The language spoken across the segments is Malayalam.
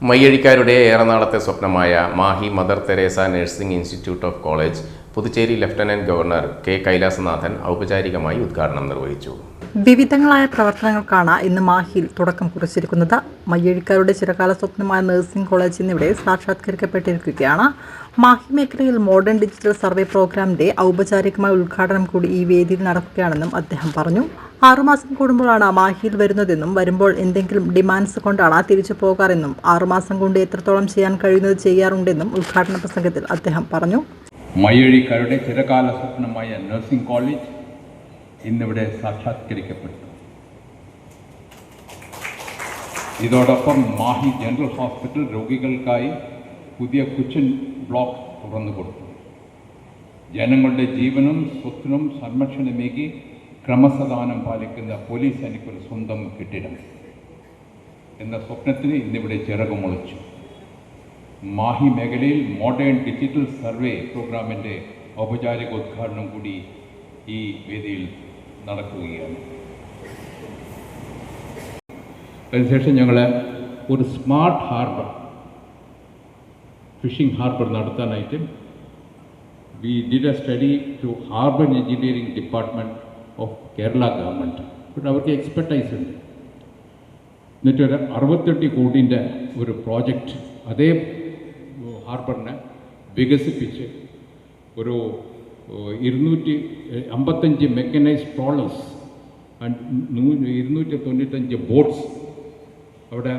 മയ്യഴിക്കാരുടെ ഏറെ നാളത്തെ സ്വപ്നമായ Mahe Mother Teresa nursing institute of college Puducherry lieutenant governor K Kailasanathan ഔപചാരികമായി ഉദ്ഘാടനം നിർവഹിച്ചു. വിവിധങ്ങളായ പ്രവർത്തനങ്ങൾക്കാണ് ഇന്ന് മാഹിയിൽ തുടക്കം കുറിച്ചിരിക്കുന്നത്. മയ്യഴിക്കാരുടെ ചിരകാല സ്വപ്നമായ നഴ്സിംഗ് കോളേജ് എന്നിവിടെ സാക്ഷാത്കരിക്കപ്പെട്ടിരിക്കുകയാണ്. മാഹി മേഖലയിൽ മോഡേൺ ഡിജിറ്റൽ സർവേ പ്രോഗ്രാമിന്റെ ഔപചാരികമായ ഉദ്ഘാടനം കൂടി ഈ വേദിയിൽ നടക്കുകയാണെന്നും അദ്ദേഹം പറഞ്ഞു. ആറുമാസം കൂടുമ്പോഴാണ് മാഹിയിൽ വരുന്നതെന്നും വരുമ്പോൾ എന്തെങ്കിലും ഡിമാൻഡ്സ് കൊണ്ടാണ് തിരിച്ചു പോകാറെന്നും ആറുമാസം കൊണ്ട് എത്രത്തോളം ചെയ്യാൻ കഴിയുന്നത് ചെയ്യാറുണ്ടെന്നും ഉദ്ഘാടന പ്രസംഗത്തിൽ അദ്ദേഹം പറഞ്ഞു. മയ്യഴിക്കാരുടെ ചിരകാല സ്വപ്നമായ നഴ്സിംഗ് കോളേജ് ഇന്നിവിടെ സാക്ഷാത്കരിക്കപ്പെട്ടു. ഇതോടൊപ്പം മാഹി ജനറൽ ഹോസ്പിറ്റൽ രോഗികൾക്കായി പുതിയ കുച്ചൻ ബ്ലോക്ക് തുറന്നു കൊടുത്തു. ജനങ്ങളുടെ ജീവനും സ്വത്തിനും സംരക്ഷണമേകി ക്രമസമാധാനം പാലിക്കുന്ന പോലീസ് എനിക്കൊരു സ്വന്തം കെട്ടിടം എന്ന സ്വപ്നത്തിന് ഇന്നിവിടെ ചിറകുമുളച്ചു. മാഹി മേഖലയിൽ മോഡേൺ ഡിജിറ്റൽ സർവേ പ്രോഗ്രാമിന്റെ ഔപചാരിക ഉദ്ഘാടനം കൂടി ഈ വേദിയിൽ നടക്കുകയാണ്. അതിനുശേഷം ഞങ്ങൾ ഒരു സ്മാർട്ട് ഹാർബർ ഫിഷിംഗ് ഹാർബർ നടത്താനായിട്ട് we did a study to harbour engineering department of Kerala government ഇവിടെ അവർക്ക് എക്സ്പെർട്ടൈസ് ഉണ്ട്. എന്നിട്ടൊരു അറുപത്തെട്ട് കോടിന്റെ ഒരു പ്രോജക്റ്റ് അതേ ഹാർബറിനെ വികസിപ്പിച്ച് ഒരു ഇരുന്നൂറ്റി അമ്പത്തഞ്ച് മെക്കനൈസ് ട്രോളേഴ്സ് ഇരുന്നൂറ്റി തൊണ്ണൂറ്റഞ്ച് ബോട്ട്സ് അവിടെ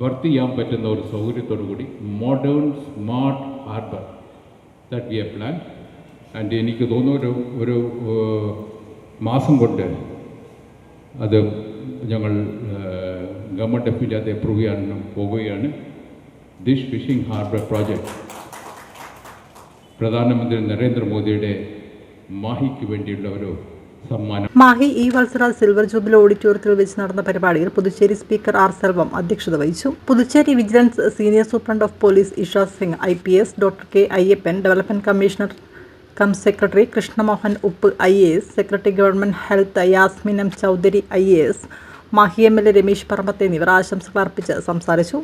ഭർത്തി ചെയ്യാൻ പറ്റുന്ന ഒരു സൗകര്യത്തോടു കൂടി modern smart harbour that we a plan. And എനിക്ക് തോന്നുന്നു ഒരു ഒരു മാസം കൊണ്ട് അത് ഞങ്ങൾ ഗവൺമെന്റ് ഓഫീസിൽ അത് അപ്രൂവ് ചെയ്യാൻ പോവുകയാണ്. ദിസ് ഫിഷിംഗ് ഹാർബർ പ്രോജക്റ്റ് പ്രധാനമന്ത്രി നരേന്ദ്രമോദിയുടെ മാഹിക്ക് വേണ്ടിയുള്ള ഒരു സമ്മാനം. മാഹി ഈ വത്സര സിൽവർ ജൂബിലി ഓഡിറ്റോറിയത്തിൽ വെച്ച് നടന്ന പരിപാടിയിൽ പുതുച്ചേരി സ്പീക്കർ ആർ സെൽവം അധ്യക്ഷത വഹിച്ചു. Puducherry vigilance senior superintendent of police Isha Singh I P S doctor K Ayyappan development commissioner cum secretary Krishnamohan Uppu I A S secretary government health Yasmin M Chaudhary I A S Mahe M L A Ramesh Parambath എന്നിവർ ആശംസകൾ അർപ്പിച്ച് സംസാരിച്ചു.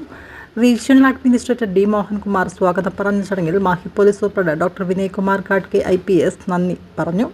Regional administrator D. മോഹൻകുമാർ സ്വാഗതം പറഞ്ഞ. ചടങ്ങിൽ Mahe police superintendent doctor Vinay Kumar Ghatke I. P. S. നന്ദി പറഞ്ഞു.